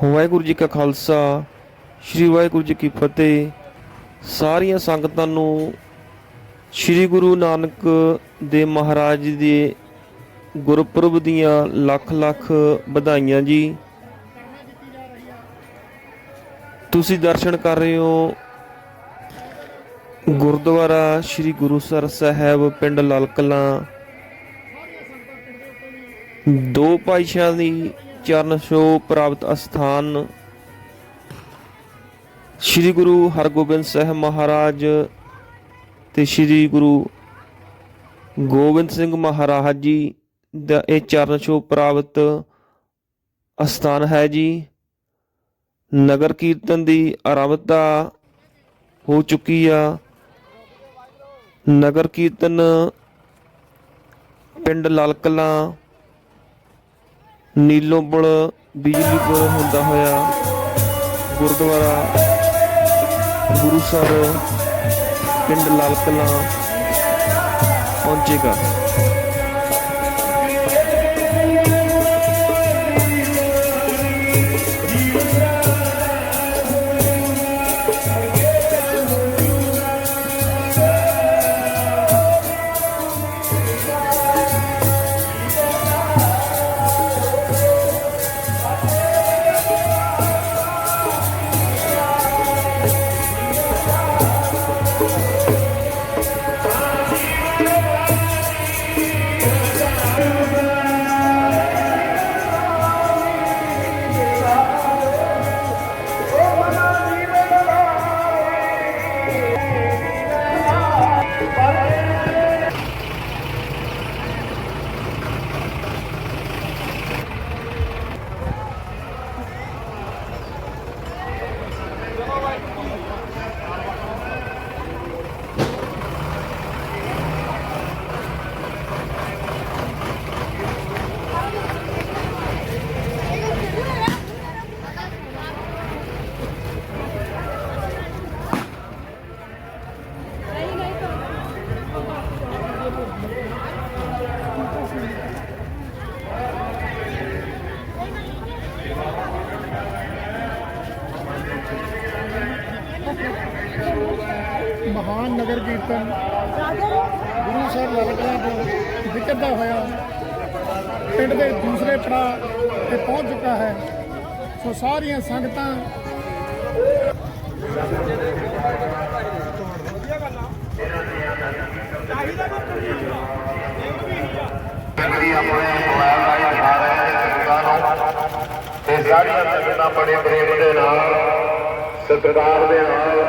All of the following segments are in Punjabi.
ਵਾਹਿਗੁਰੂ ਜੀ ਕਾ ਖਾਲਸਾ, ਸ੍ਰੀ ਵਾਹਿਗੁਰੂ ਜੀ ਕੀ ਫਤਿਹ। ਸਾਰੀਆਂ ਸੰਗਤਾਂ ਨੂੰ ਸ੍ਰੀ ਗੁਰੂ ਨਾਨਕ ਦੇ ਮਹਾਰਾਜ ਦੇ ਗੁਰਪੁਰਬ ਦੀਆਂ ਲੱਖ ਲੱਖ ਵਧਾਈਆਂ ਜੀ। ਤੁਸੀਂ ਦਰਸ਼ਨ ਕਰ ਰਹੇ ਹੋ ਗੁਰਦੁਆਰਾ ਸ੍ਰੀ ਗੁਰੂਸਰ ਸਾਹਿਬ ਪਿੰਡ ਲਾਲ ਕਲਾਂ। ਦੋ ਪਾਤਸ਼ਾਹ ਦੀ ਚਰਨ ਛੋਹ ਪ੍ਰਾਪਤ ਅਸਥਾਨ। ਸ੍ਰੀ ਗੁਰੂ ਹਰਗੋਬਿੰਦ ਸਾਹਿਬ ਮਹਾਰਾਜ ਤੇ ਸ੍ਰੀ ਗੁਰੂ ਗੋਬਿੰਦ ਸਿੰਘ ਮਹਾਰਾਜ ਜੀ ਦਾ ਇਹ ਚਰਨ ਛੋਹ ਪ੍ਰਾਪਤ ਅਸਥਾਨ ਹੈ ਜੀ। ਨਗਰ ਕੀਰਤਨ ਦੀ ਆਰੰਭਤਾ ਹੋ ਚੁੱਕੀ ਆ। ਨਗਰ ਕੀਰਤਨ ਪਿੰਡ ਲਾਲ ਕਲਾਂ ਨੀਲੋਂਪੁਰ ਬਿਜਲੀਪੁਰ ਹੁੰਦਾ ਹੋਇਆ ਗੁਰਦੁਆਰਾ ਗੁਰੂ ਸਾਹਿਬ ਪਿੰਡ ਲਾਲ ਕਲਾਂ ਪਹੁੰਚੇਗਾ। ਦੇ ਤੇ ਪਹੁੰਚ ਚੁੱਕਾ ਹੈ। ਸੋ ਸਾਰੀਆਂ ਸੰਗਤਾਂ ਤੇ ਸਾਰੀਆਂ ਸੰਗਤਾਂ ਬੜੇ ਪ੍ਰੇਮ ਦੇ ਨਾਲ, ਸਤਿਕਾਰ ਦੇ ਨਾਲ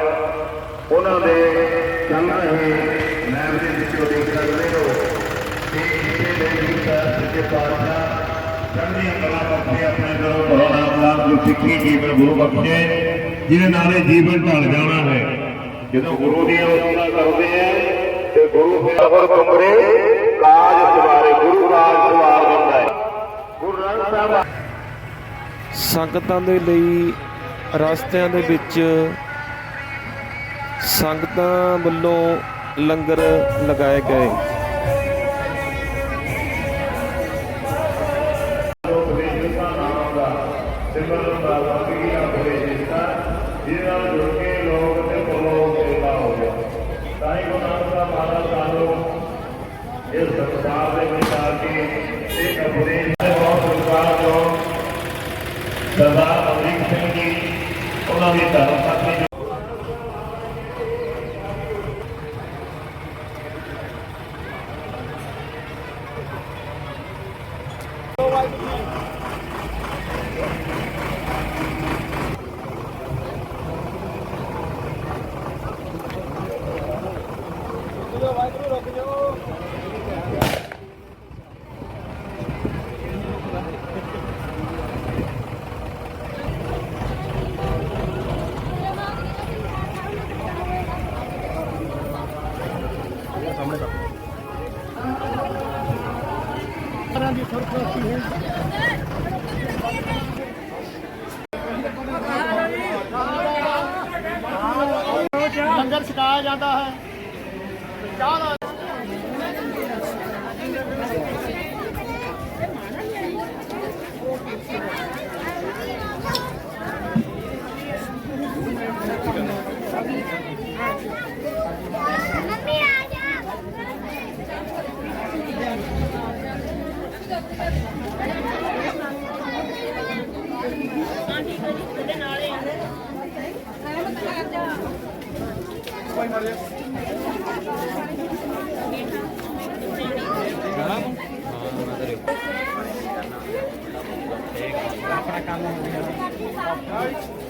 ਉਹਨਾਂ ਦੇ ਚੱਲ ਰਹੇ ਲੈਬ ਦੇ ਵਿੱਚੋਂ ਦੇਖ ਸਕਦੇ ਹੋ ਕਿ ਕਿਸੇ ਦੇ ਵੀ ਸੱਚੇ ਪਾਤਸ਼ਾਹ ਚੰਗੀ ਕਲਾ ਬਖਸ਼ੇ ਆਪਣੇ ਘਰੋਂ ਕਰੋਨਾ ਬਲਾਕ ਜੋ ਸਿੱਖੀ ਜੀਵਨ ਗੁਰੂ ਬਖਸ਼ੇ, ਜਿਹਦੇ ਨਾਲ ਇਹ ਜੀਵਨ ਢਲ ਜਾਣਾ ਹੈ। ਜਦੋਂ ਗੁਰੂ ਦੀ ਉਸਤਤਾ ਕਰਦੇ ਆ ਤੇ ਗੁਰੂ ਫਿਰ ਅਵਰ ਤੁਮਰੇ ਕਾਜ ਸਵਾਰੇ, ਗੁਰੂ ਰਾਜ ਸਵਾਰ ਦਿੰਦਾ ਹੈ। ਗੁਰੂ ਨਾਨਕ ਸਾਹਿਬ ਸੰਗਤਾਂ ਦੇ ਲਈ, ਰਸਤਿਆਂ ਦੇ ਵਿੱਚ ਸੰਗਤਾਂ ਵੱਲੋਂ ਲੰਗਰ ਲਗਾਏ ਗਏ। ਸਿਮਰਨ ਦਾ ਵਾਕਿਆ ਉਪਦੇਸ਼ਤਾ ਜਿਹਨਾਂ ਜੁੜ ਕੇ ਲੋਕ ਤੇ ਪਰਲੋਕ ਸੇਵਾ ਹੋ ਗਿਆ ਤਾਂ ਹੀ ਗੁਰੂ ਨਾਨਕ ਸਾਹਿਬ ਮਹਾਰਾਜ ਸਾਨੂੰ ਇਸ ਸੰਸਾਰ ਦੇ ਵਿੱਚ ਆ ਕੇ ਇਹ ਉਪਦੇਸ਼ ਬਹੁਤ ਵਿਚਾਰ ਜੋ ਸਰਦਾਰ ਅਮਰੀਕ ਸਿੰਘ ਜੀ, ਉਹਨਾਂ ਦੀ ਧਰਮ ਪਤਨੀ ਤਰ੍ਹਾਂ ਦੀ ਸਰਪ੍ਰਸਤੀ ਹੈ ਲੰਗਰ ਛਕਾਇਆ ਜਾਂਦਾ ਹੈ। ਚਾਹ ਦਾ ਗੁਰੂ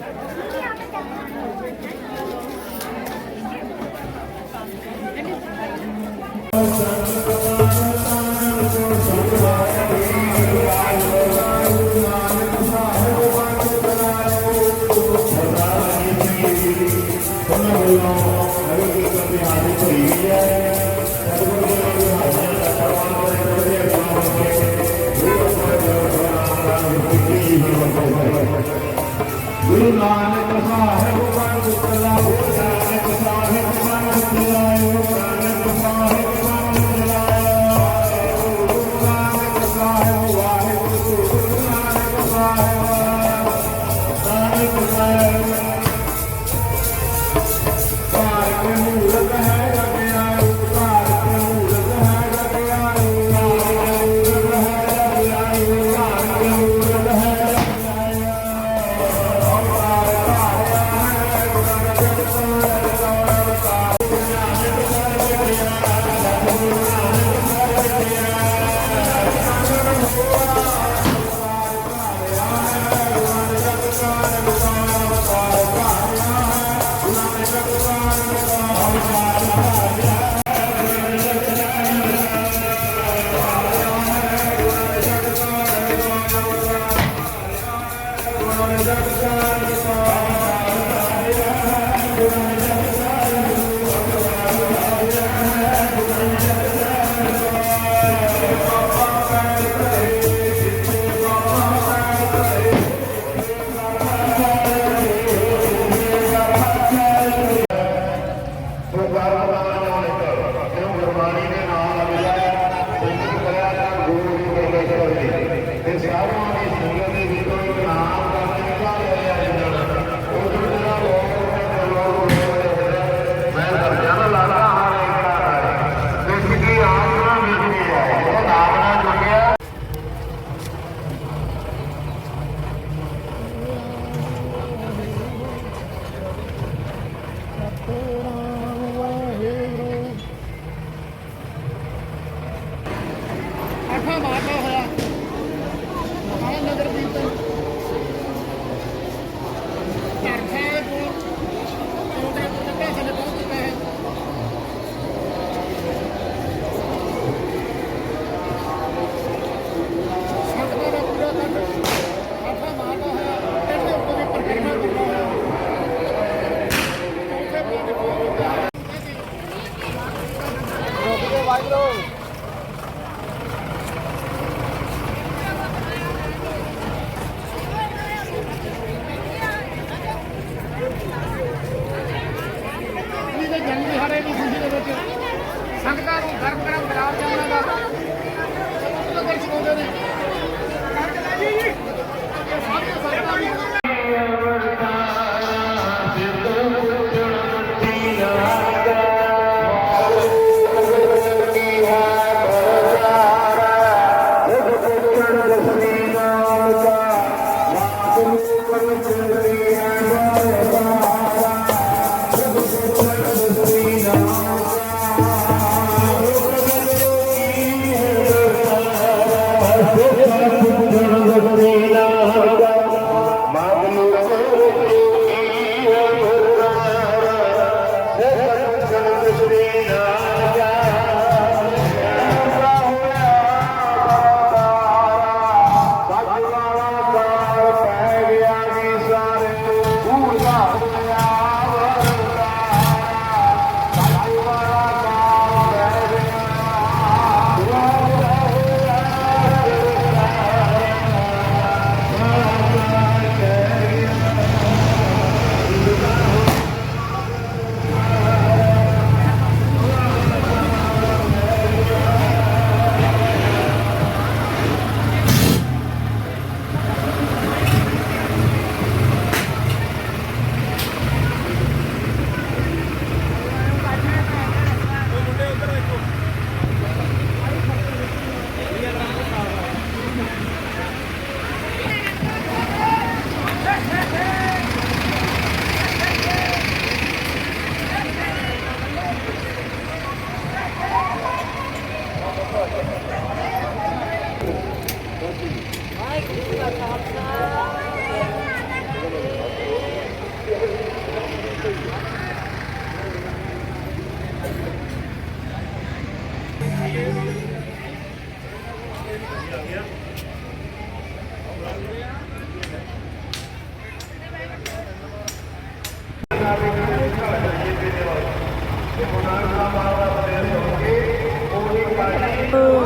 Boo.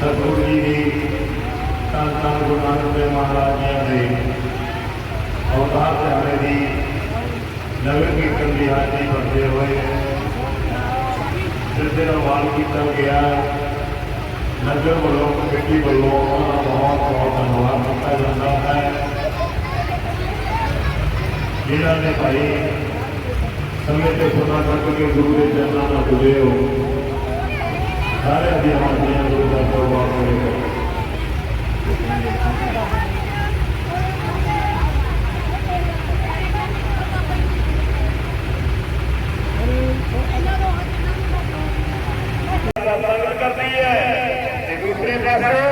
ਸਤਿਗੁਰੂ ਜੀ ਦੀ ਧੰਨ ਧੰਨ ਗੁਰੂ ਨਾਨਕ ਦੇਵ ਮਹਾਰਾਜ ਜੀ ਦੇ ਅਵਤਾਰ ਦਿਹਾੜੇ ਦੀ ਨਵੇਂ ਕੀਰਤਨ ਦੀ ਹਾਜ਼ਰੀ ਭਰਦੇ ਹੋਏ ਜਿਸ ਦਿਨ ਵਾਲ ਕੀਤਾ ਗਿਆ, ਨਗਰ ਵੱਲੋਂ, ਕਮੇਟੀ ਵੱਲੋਂ ਉਹਨਾਂ ਦਾ ਬਹੁਤ ਬਹੁਤ ਧੰਨਵਾਦ ਕੀਤਾ ਜਾਂਦਾ ਹੈ। ਜਿਨ੍ਹਾਂ ਨੇ ਭਾਈ ਸਮੇਂ ਤੇ ਸਮਾਂ ਕੱਢ ਕੇ ਗੁਰੂ ਦੇ ਚਰਨਾਂ ਨਾਲ ਜੁੜੇ ਹੋ। ਸਾਰੇ ਦੀਆਂ ਹਾਜ਼ਰੀਆਂ ਗੁਰੂ ਦਾ ਪਰਵਾਹ ਸੰਗਤ ਕਰਦੀ। ਹੈ ਤੇ ਦੂਸਰੇ ਪਾਸੇ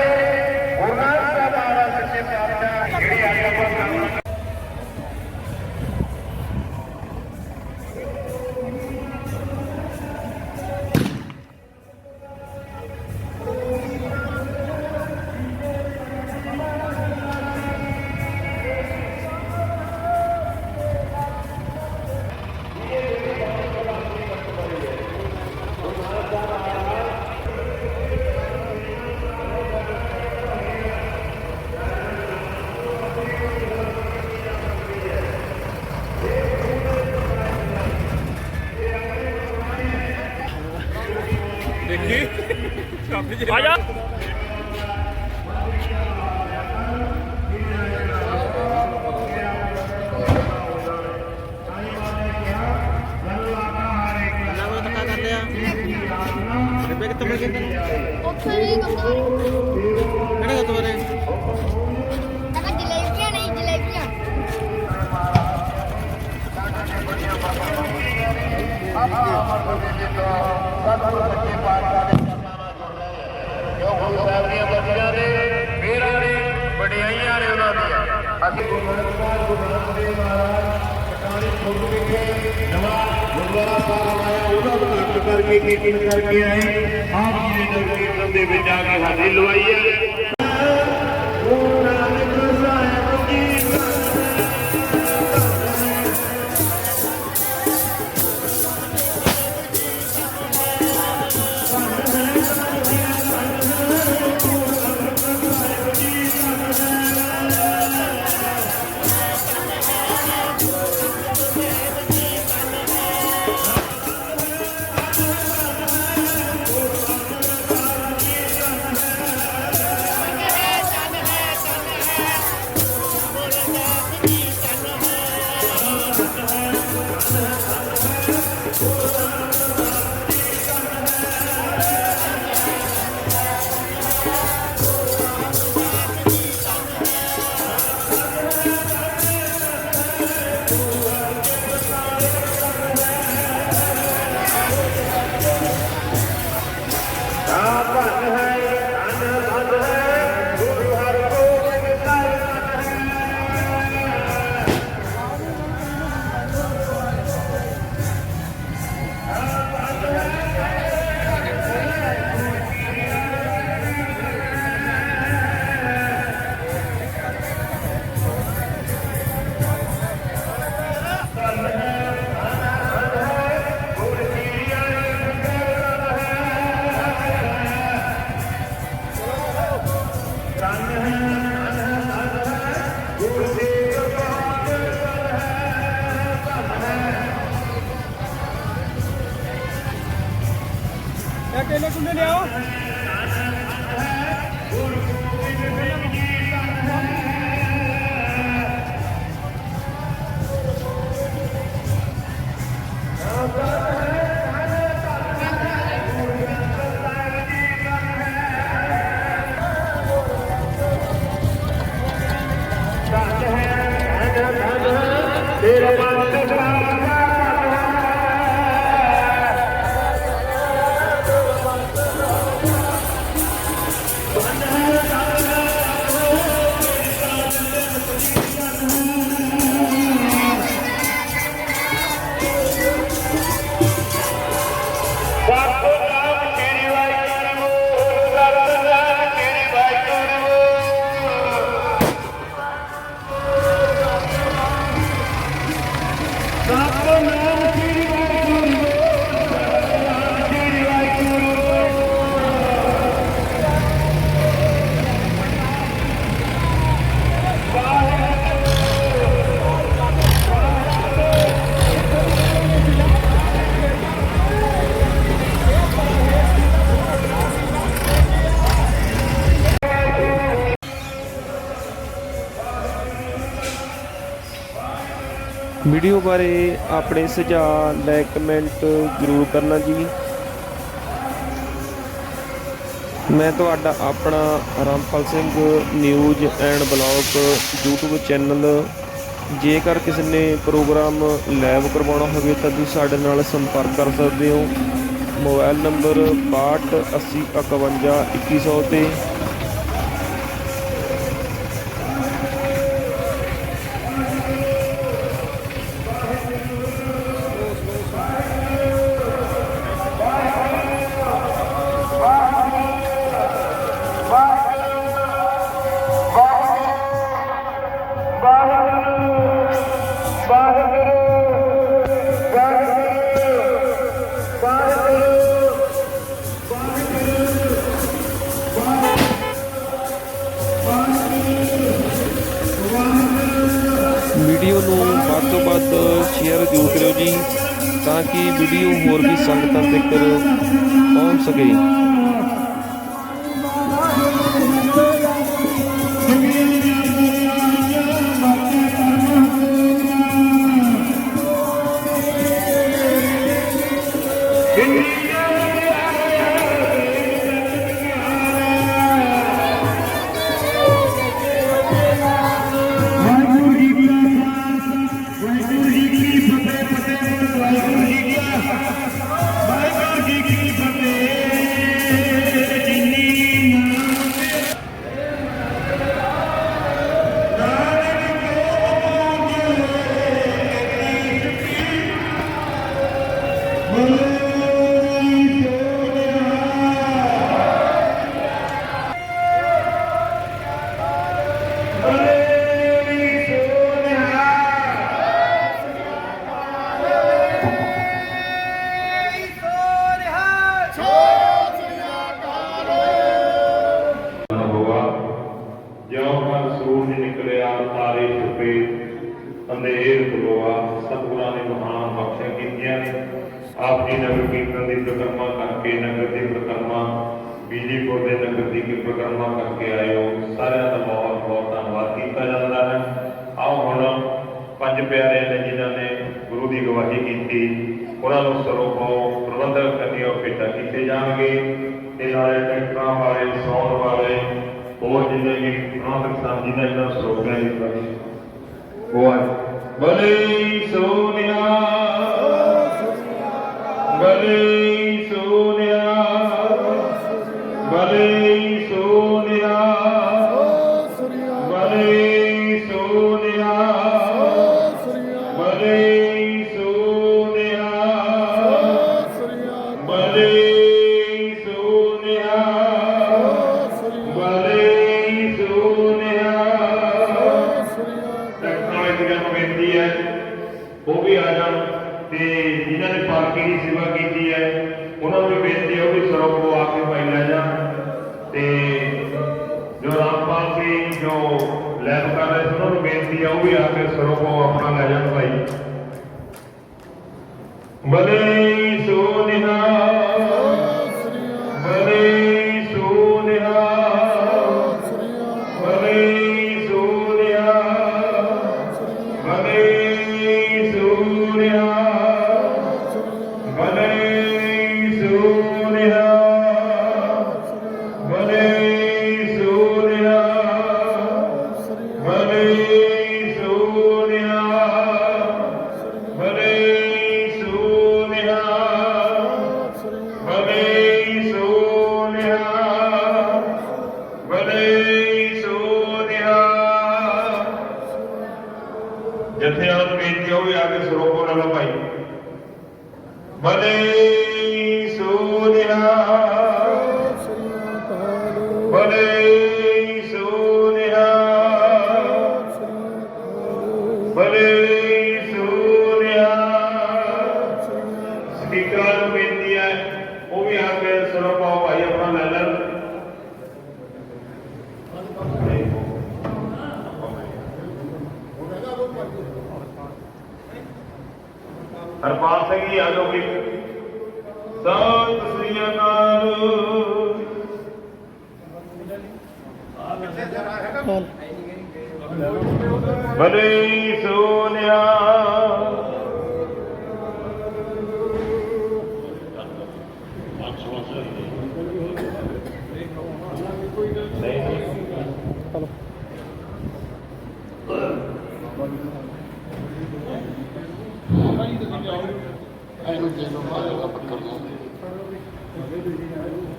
ਉੱਥੇ ਵੀ ਗੁਰਦੁਆਰੇ ਕਿਹੜੇ ਗੁਰਦੁਆਰੇ ਅਗਾ ਜਲੇਬੀਆਂ ਨਹੀਂ ਜਲੇਬੀਆਂ ਜੋ ਅਸੀਂ ਗੁਰੂ ਨਾਨਕ ਦੇਵ ਮਹਾਰਾਜ ਸਰਕਾਰੀ ਖੁਦ ਵਿਖੇ ਨਵਾਂ ਗੁਰਦੁਆਰਾ ਸਾਹਿਬ ਆਇਆ, ਉਹਦਾ ਉਦਘਾਟਨ ਕਰਕੇ ਕੀਰਤਨ ਕਰਕੇ ਆਏ। ਆਪ ਜੀ ਨੇ ਨਗਰ ਕੀਰਤਨ ਦੇ ਵਿੱਚ ਆ ਕੇ ਹਾਜ਼ਰੀ ਲਵਾਈ ਹੈ। ਵੀਡੀਓ ਬਾਰੇ ਆਪਣੇ ਸੁਝਾਅ ਲਾਇਕ ਕਮੈਂਟ ਜ਼ਰੂਰ ਕਰਨਾ ਜੀ। ਮੈਂ ਤੁਹਾਡਾ ਆਪਣਾ Rampal Singh news and blog YouTube channel ਜੇਕਰ ਕਿਸੇ ਨੇ ਪ੍ਰੋਗਰਾਮ ਲਾਈਵ ਕਰਵਾਉਣਾ ਹੋਵੇ ਤਾਂ ਤੁਸੀਂ ਸਾਡੇ ਨਾਲ ਸੰਪਰਕ ਕਰ ਸਕਦੇ ਹੋ। ਮੋਬਾਈਲ ਨੰਬਰ 628051 2100 ਤੇ। ਵੀਡੀਓ ਨੂੰ ਵੱਧ ਤੋਂ ਵੱਧ ਸ਼ੇਅਰ ਜ਼ਰੂਰ ਕਰਿਓ ਜੀ, ਤਾਂ ਕਿ ਵੀਡੀਓ ਹੋਰ ਵੀ ਸੰਗਤਾਂ ਤੱਕ ਪਹੁੰਚ ਸਕੇ। હોય ભલે સૌને ਜ਼ਿੰਦਗੀ ਅਲੋਕਿਕ ਸਤਿ ਸ੍ਰੀ ਅਕਾਲ ਬਲੇ ਸੋ ਇਹਨੂੰ ਮਾਰੇ ਦਾ ਪੱਕਰ ਨੂੰ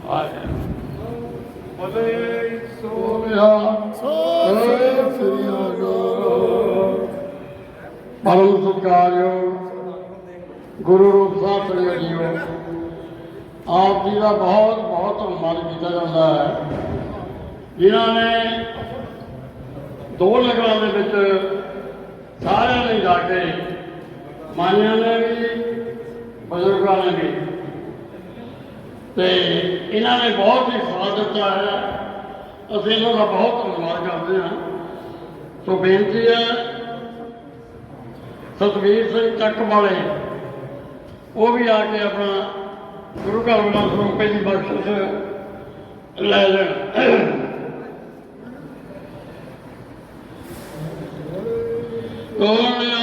ਆਏ ਬਲੇ ਸੋਨਿਆ ਸੋਨਿਆ ਸ੍ਰੀ ਅਕਾਲ ਪਰਮ ਸਤਿਕਾਰਯੋਗ ਗੁਰੂ ਰੂਪ ਸਾਹਿਬ ਸ੍ਰੀ ਜੀਓ ਆਪ ਜੀ ਦਾ ਬਹੁਤ ਬਹੁਤ ਧੰਨਵਾਦ ਕੀਤਾ ਜਾਂਦਾ ਹੈ ਜਿਨ੍ਹਾਂ ਨੇ ਦੋ ਲਗਰਾਂ ਦੇ ਵਿੱਚ ਸਾਰਿਆਂ ਨੇ ਜਾ ਕੇ ਮਾਨਿਆਂ ਨੇ ਵੀ ਬਜ਼ੁਰਗਾਂ ਨੇ ਵੀ ਤੇ ਇਹਨਾਂ ਨੇ ਬਹੁਤ ਹੀ ਸਾਥ ਦਿੱਤਾ ਹੈ। ਅਸੀਂ ਇਹਨਾਂ ਦਾ ਬਹੁਤ ਧੰਨਵਾਦ ਕਰਦੇ ਹਾਂ। ਸੋ ਬੇਨਤੀ ਹੈ, ਸਤਵੀਰ ਸਿੰਘ ਚੱਕ ਵਾਲੇ, ਉਹ ਵੀ ਆ ਕੇ ਆਪਣਾ ਗੁਰੂ ਘਰ ਵਾਲਾ ਸਰੂਪੇ ਦੀ ਬਖਸ਼ਿਸ਼ ਲੈ ਲੈਣ। ਕੋਣਿਆਲ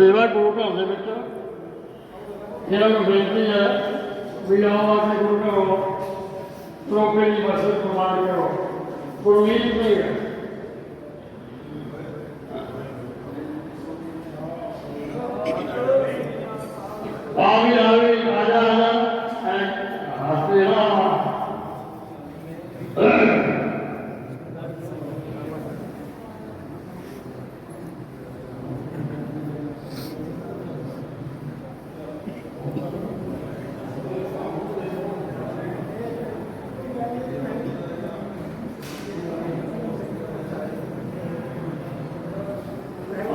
ਸੇਵਾ ਗੁਰੂ ਘਰ ਦੇ ਵਿੱਚ। ਇਹਨਾਂ ਨੂੰ ਬੇਨਤੀ ਹੈ ਵੀ ਆਓ ਆਪਣੇ ਗੁਰੂ ਘਰੋਂ ਪ੍ਰੋਗਰਾਮ ਦੀ ਬਖਸ਼ਿਸ਼ ਪ੍ਰਮਾਣ ਕਰੋ। ਗੁਰਮੀਤ ਸਿੰਘ ਆ ਵੀ ਆ ਵੀ ਆ ਜਾ ਆ ਜਾ ਹੱਸਦੇ ਰਹਾ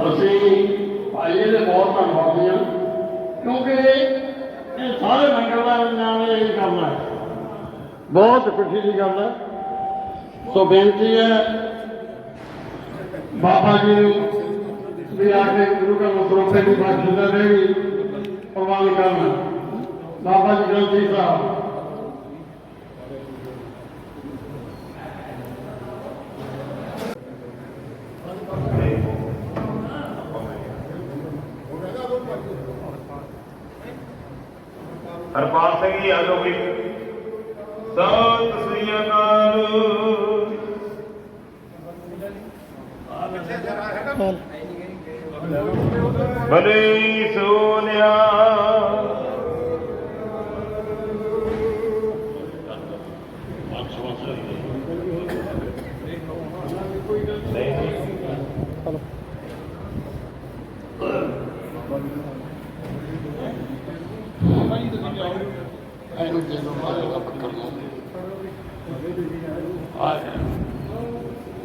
ਅਸੀਂ ਭਾਈ ਦੇ ਬਹੁਤ ਧੰਨਵਾਦੀ ਹਾਂ ਕਿਉਂਕਿ ਇਹ ਸਾਰੇ ਮੰਗਲਵਾਰ ਨਾਲ ਇਹ ਕਰਨਾ ਹੈ ਬਹੁਤ ਖੁਸ਼ੀ ਦੀ ਗੱਲ ਹੈ ਸੋ ਬੇਨਤੀ ਹੈ, ਬਾਬਾ ਜੀ ਨੂੰ ਵੀ ਆ ਕੇ ਗੁਰੂ ਘਰ ਸਰੋਪੇ ਦੀ ਬਖਸ਼ਿਸ਼ ਦੇ ਵੀ ਪ੍ਰਵਾਨ ਕਰਨਾ। ਬਾਬਾ ਜੀ ਗ੍ਰੰਥੀ ਸਾਹਿਬ ਹਰਪਾਲ ਸਿੰਘ ਜੀ ਆਜੋ ਵੀ। ਸਤਿ ਸ੍ਰੀ ਅਕਾਲ। ਬਲੇ ਸੋਨਿਆ ਇਹਨੂੰ ਜੇ ਨੂੰ ਮਾਰੇ ਦਾ ਪੱਕਰ ਨੂੰ ਆਏ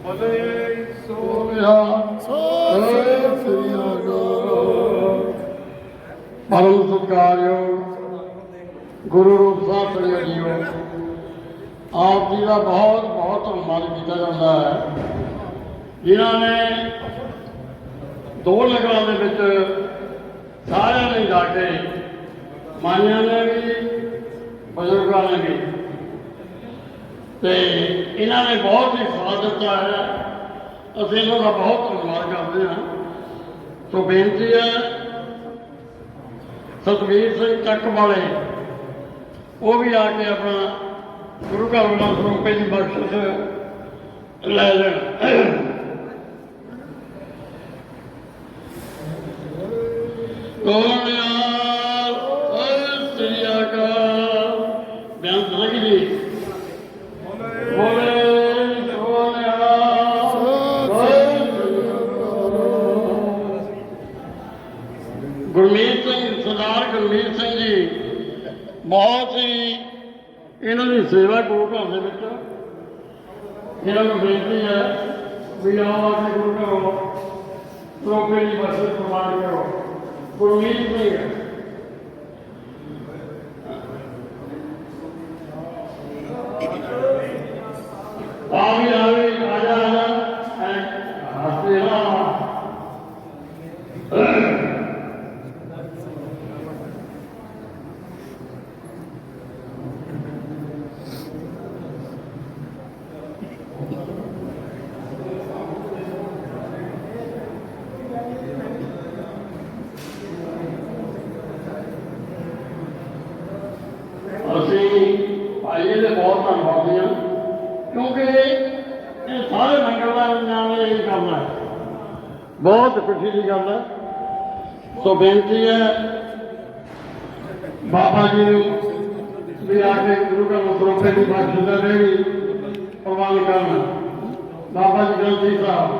ਬਲੇ ਸੋਨਿਆ ਸੋਨਿਆ ਸ੍ਰੀ ਅਕਾਲ ਪਰਮ ਸਤਿਕਾਰਯੋਗ ਗੁਰੂ ਰੂਪ ਸਾਹਿਬ ਸ੍ਰੀ ਜੀਓ। ਆਪ ਜੀ ਦਾ ਬਹੁਤ ਬਹੁਤ ਧੰਨਵਾਦ ਕੀਤਾ ਜਾਂਦਾ ਹੈ। ਜਿਨ੍ਹਾਂ ਨੇ ਦੋ ਲਗਰਾਂ ਦੇ ਵਿੱਚ ਸਾਰਿਆਂ ਨੇ ਜਾ ਕੇ ਮਾਨਿਆਂ ਨੇ ਵੀ, ਬਜ਼ੁਰਗਾਂ ਨੇ ਵੀ। ਤੇ ਇਹਨਾਂ ਨੇ ਬਹੁਤ ਹੀ ਸਾਥ ਦਿੱਤਾ ਹੈ। ਅਸੀਂ ਇਹਨਾਂ ਦਾ ਬਹੁਤ ਧੰਨਵਾਦ ਕਰਦੇ ਹਾਂ। ਸੋ ਬੇਨਤੀ ਹੈ, ਸਤਵੀਰ ਸਿੰਘ ਚੱਕ ਵਾਲੇ ਉਹ ਵੀ ਆ ਕੇ ਆਪਣਾ ਗੁਰੂ ਘਰ ਵਾਲਾ ਸਰੂਪੇ ਦੀ ਬਖਸ਼ਿਸ਼ ਲੈ ਲੈਣ। ਕੋਣਿਆਲ ਸੇਵਾ ਗੁਰੂ ਘਰ ਦੇ ਵਿੱਚ। ਇਹਨਾਂ ਨੂੰ ਬੇਨਤੀ ਹੈ ਵੀ ਆਓ ਆਪਣੇ ਗੁਰੂ ਘਰੋਂ ਪ੍ਰੋਗਰਾਮ ਦੀ ਬਖਸ਼ਿਸ਼ ਪ੍ਰਮਾਣ ਕਰੋ। ਗੁਰਮੀਤ ਸਿੰਘ ਆ ਵੀ ਆ ਵੀ ਆ ਜਾ ਆ ਜਾ ਹੱਸਦੇ ਰਹਾ ਇਹਦੇ ਬਹੁਤ ਧੰਨਵਾਦੀ ਹਾਂ ਕਿਉਂਕਿ ਇਹ ਸਾਰੇ ਮੰਗਲਵਾਰ ਨਾਲ ਇਹ ਕੰਮ ਹੈ ਬਹੁਤ ਖੁਸ਼ੀ ਦੀ ਗੱਲ ਹੈ ਸੋ ਬੇਨਤੀ ਹੈ, ਬਾਬਾ ਜੀ ਨੂੰ ਵੀ ਆ ਕੇ ਗੁਰੂ ਘਰ ਸਰੋਪੇ ਦੀ ਬਖਸ਼ਿਸ਼ ਦੇਣੀ ਪ੍ਰਵਾਨ ਕਰਨਾ। ਬਾਬਾ ਜੀ ਗ੍ਰੰਥੀ ਸਾਹਿਬ